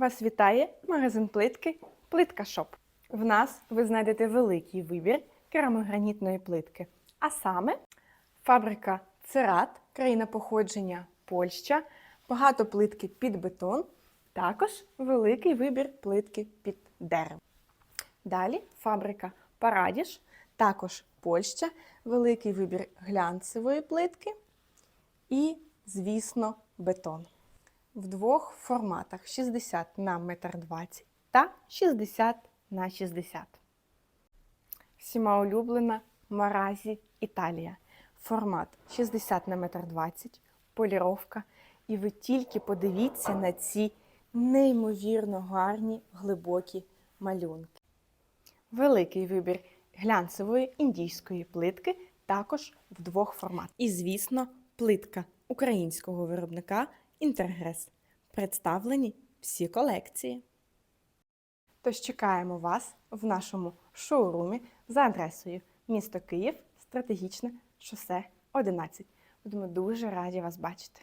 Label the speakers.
Speaker 1: Вас вітає магазин плитки Плитка Шоп. В нас ви знайдете великий вибір керамогранітної плитки, а саме фабрика Церат, країна походження Польща, багато плитки під бетон, також великий вибір плитки під дерево. Далі фабрика Парадіш, також Польща, великий вибір глянцевої плитки і, звісно, бетон. В двох форматах 60 на 1,20 м та 60 на 60 Всіма улюблена Маразі Італія. Формат 60 на 1,20 м, поліровка. І ви тільки подивіться на ці неймовірно гарні глибокі малюнки. Великий вибір глянцевої індійської плитки також в двох форматах. І, звісно, плитка українського виробника Інтергрес. Представлені всі колекції. Тож чекаємо вас в нашому шоурумі за адресою місто Київ, стратегічне шосе 11. Будемо дуже раді вас бачити.